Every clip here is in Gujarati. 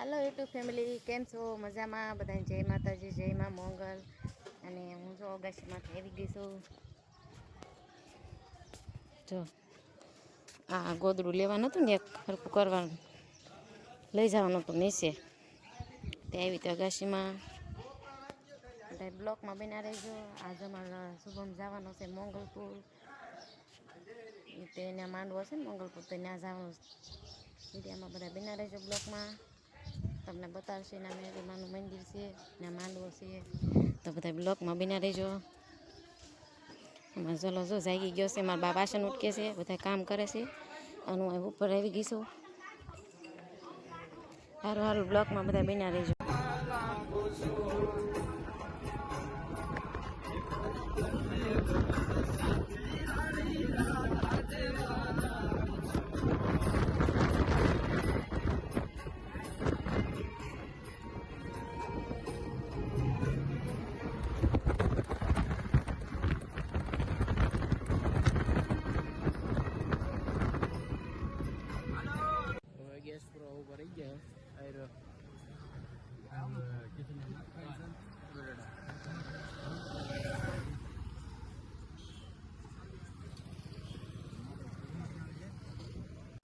હાલો યુટ્યુબ ફેમિલી, કેમ છો? મજામાં? બધાને જય માતાજી, જય મા મોંગલ. અને હું જો અગાશીમાંથી આવી ગઈ છું. જો, આ ગોદડું લેવાનું હતું ને એક, હરખું કરવાનું. લઈ જવાનું હતું નીચે. તે આવી તો અગાશીમાં. બધા બ્લોકમાં બના રહેજો. આજે અમારે શુભમ જવાનો છે મોંગલપુર. તે એને માંડવો છે ને મોંગલપુર, તો ત્યાં જવાનું. વિડીયામાં બધા બના રહેજો બ્લોકમાં. તમને બતાવશે એના મેરીમાનું મંદિર છે ના માંડવો છે. તો બધા બ્લોકમાં બિના રહેજો. એમાં ચલો જો જાગી ગયો છે, મારા બા વાસણ ઉટકે છે, બધા કામ કરે છે. અને હું ઉપર આવી ગઈ છું. સારું સારું બ્લોકમાં બધા બિના રહેજો.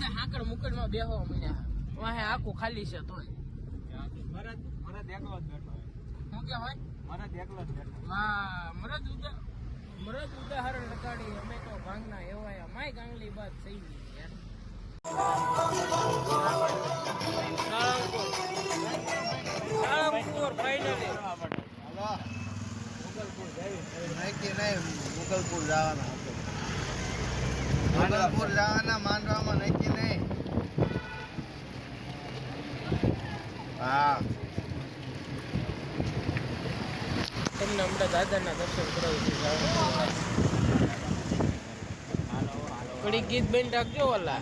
બધા હાકડ મુકડમાં બેહવા મળ્યા વાહે આખું ખાલી છે તોય. મરદ મરદ એકલો જ બેઠો શું કે હોય? મરદ એકલો જ બેઠો માં મરદ ઉદા, મરદ ઉદાહરણ લગાડી અમે તો ભાંગના એવાય. માય ગાંગલી બાદ થઈ નહીં મુગલપુર જવાના. મુગલપુર જવાના નક્કી નહીં હા. તમને હમણાં દાદાના દર્શન કરાવું છું ગીત બેન રાખજો ઓલા.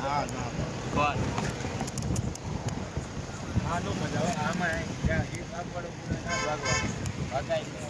હા ના આનો મજા આવે. આમાં ગીત આપવાનું પૂરું ના ભાગવાનું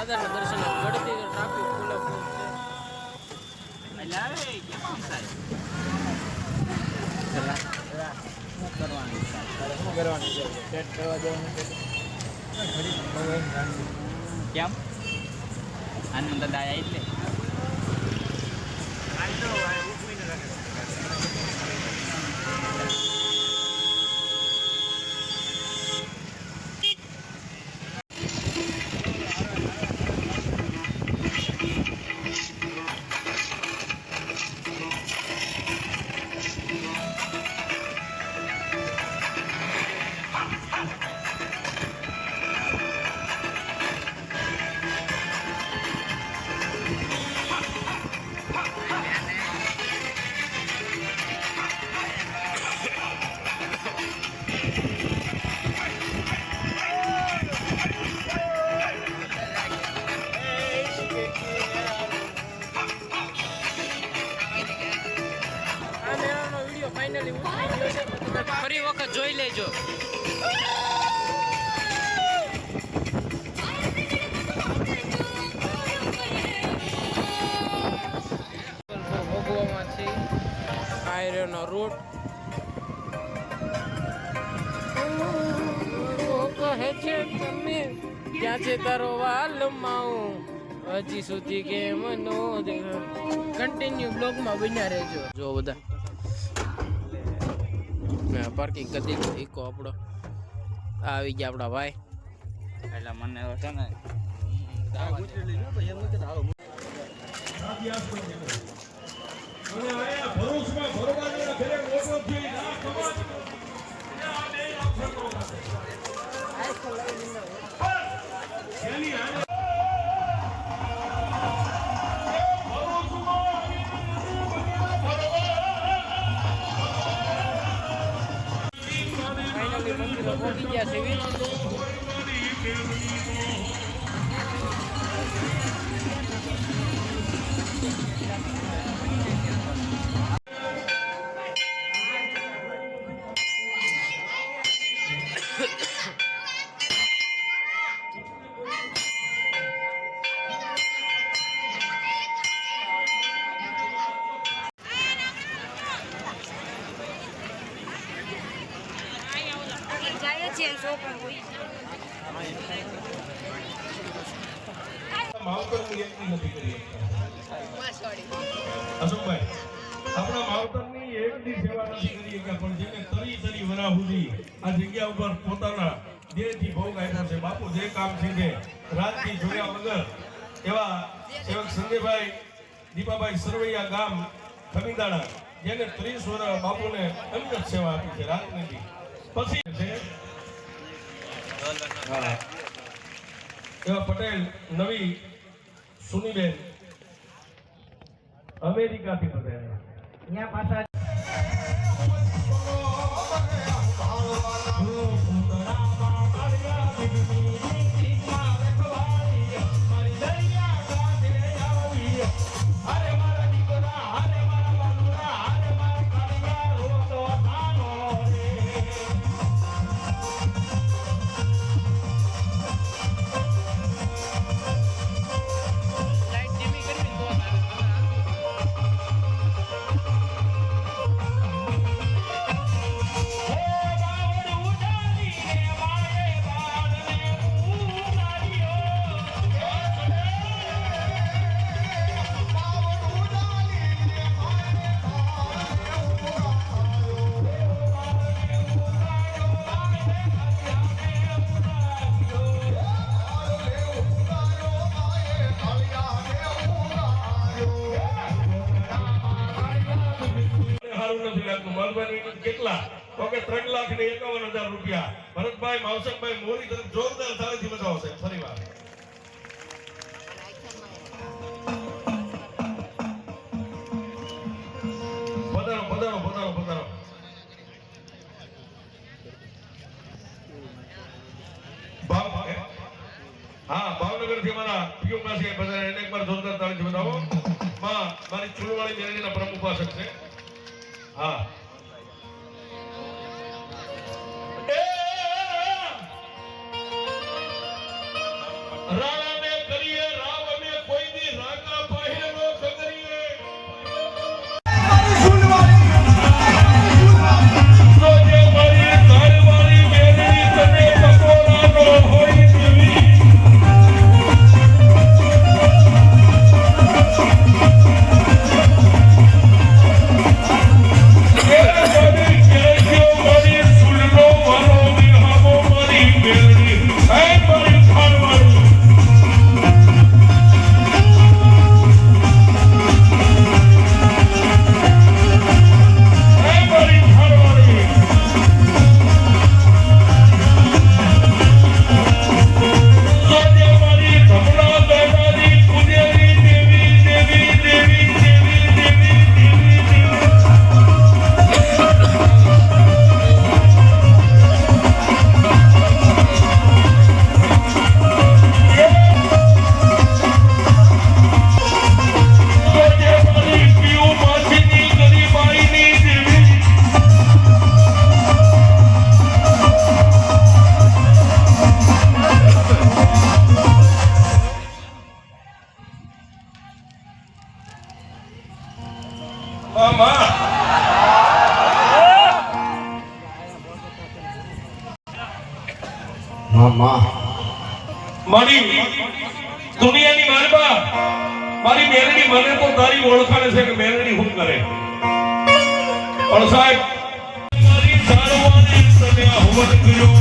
દાદાના દર્શન ગળતી ટ્રાફિક ફૂલો ફૂલ છે શું કરવાનું છે. સેટ કરવા દેવાનું છે ઘડી આયરનો રૂટ. કહે છે તમે ક્યાં છે તારો વાલ માઉ હજી સુધી કેમ નો કન્ટિન્યુ બ્લોગમાં બન્યા રહેજો. જો બધા. પાર્કિંગ કરી દીધું ઈકો આપણો. આવી ગયા આપણા ભાઈ. એટલે મને છે ને ફાઇનલી મંદિરો પહોંચી ગયા છે માવતરની એકની નથી કરી અશોકભાઈ આપણા માવતરની એકની સેવા નથી કરી શકતા પણ જેને તરી તરી વરા સુધી આ જગ્યા ઉપર પોતાના દેહથી ભોગ આપ્યો છે બાપુ જે કામ છે રાતથી જોયા વગર એવા સેવક સંજયભાઈ દીપાભાઈ સરવૈયા ગામ ખમીદાણા જેને ત્રીસ વર્ષ બાપુને અન્ય સેવા આપી છે. રાજનીતિ પછી છે એવા પટેલ નવી સુનીબેન અમેરિકાથી પધાર્યા અહીંયા પાછા લાખ એકાવન હજાર રૂપિયા. ભરતભાઈ માવસકભાઈ મોરી તરફ જોરદાર તાળીથી બતાવો સાહેબ ફરી વાર હા? ભાવનગરથી મારા જોરદાર તાળીથી બતાવો મારી ચૂલવાળી મેળવીના પ્રમુખ પાસે છે. હા. દુનિયાની માલમાં મારી મેલડી મને તો તારી ઓળખાણ છે કે મેલડી હું કરે. પણ સાહેબ મારી સારવારી સમય હવન કર્યો